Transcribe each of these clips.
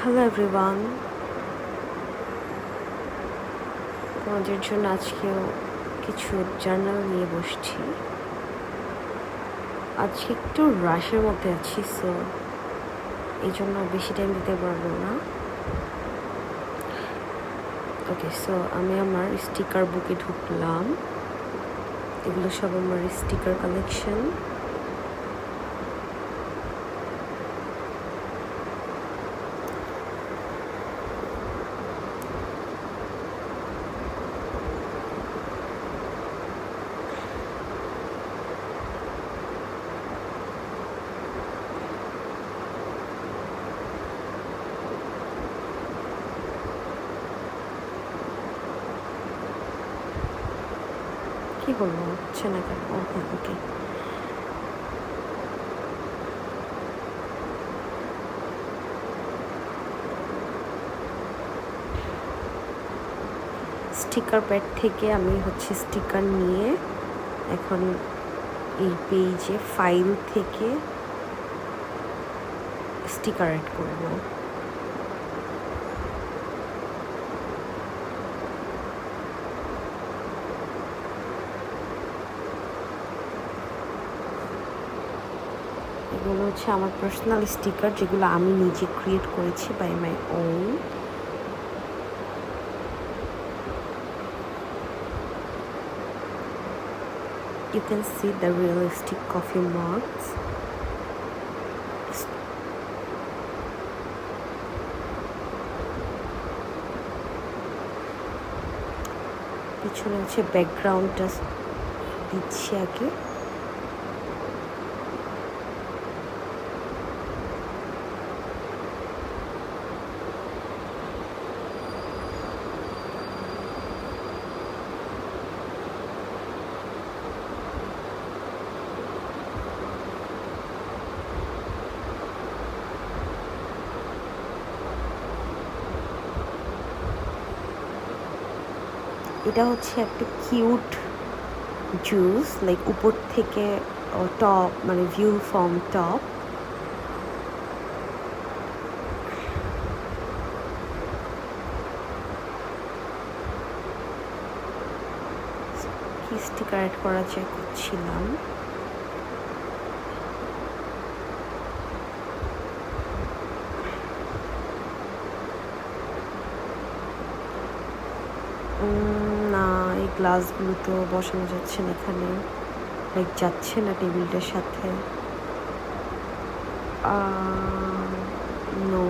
Hello everyone তোমাদের জন্য আজকেও কিছু জার্নাল নিয়ে বসছি। আজকে একটু রাশের মধ্যে আছি সো এই জন্য বেশি টাইম দিতে পারব না। ওকে সো আমি আমার স্টিকার বুকে ঢুকলাম। এগুলো সব আমার স্টিকার কালেকশন কি হলো হচ্ছে না কেন? ও হ্যাঁ ওকে স্টিকার প্যাড থেকে আমি হচ্ছে স্টিকার নিয়ে এখন এই পেজে ফাইল থেকে স্টিকার অ্যাড করব এগুলো হচ্ছে আমার পার্সোনাল স্টিকার যেগুলো আমি নিজে ক্রিয়েট করেছি by my own you can see the realistic coffee mugs. পিছনে হচ্ছে ব্যাকগ্রাউন্ডটা দিচ্ছি আগে। এটা হচ্ছে একটা কিউট জুস লাইক উপর থেকে টপ মানে view from top sticker add করা যায় করছিলাম। এই গ্লাসগুলো তো বসানো যাচ্ছে না এখানে। লাইক যাচ্ছে না টেবিলটার সাথে। No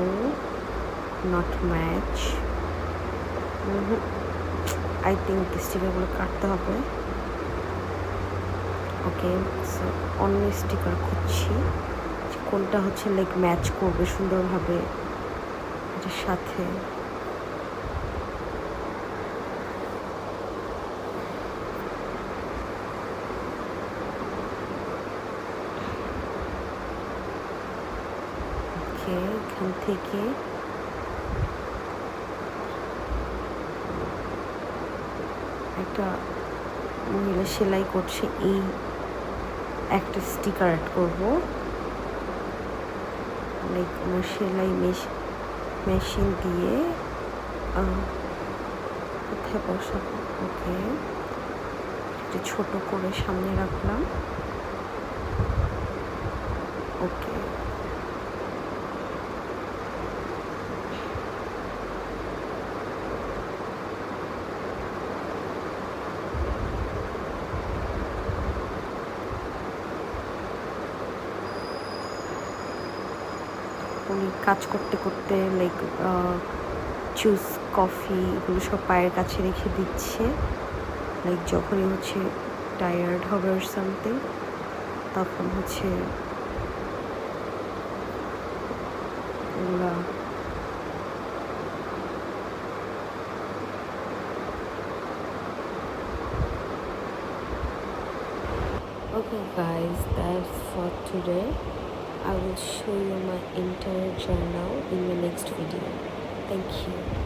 not match I think স্টিকারগুলো কাটতে হবে। ওকে অন্য স্টিকার খুঁজছি। কোনটা হচ্ছে লাইক ম্যাচ করবে সুন্দরভাবে। এটার সাথে। ওকে এখান থেকে। একটা মহিলা সেলাই করছে, এই একটা স্টিকার অ্যাড করব। লাইক আমার সেলাই মেশিন দিয়ে কোথায় বসাবো? ওকে, একটু ছোট করে সামনে রাখলাম ওকে উনি কাজ করতে করতে লাইক জুস কফি এগুলো সব পায়ের কাছে রেখে দিচ্ছে লাইক যখনই হচ্ছে টায়ার্ড হবে আর সামথিং তখন হচ্ছে Okay guys, that's for today. I will show you my entire journal in the next video. Thank you.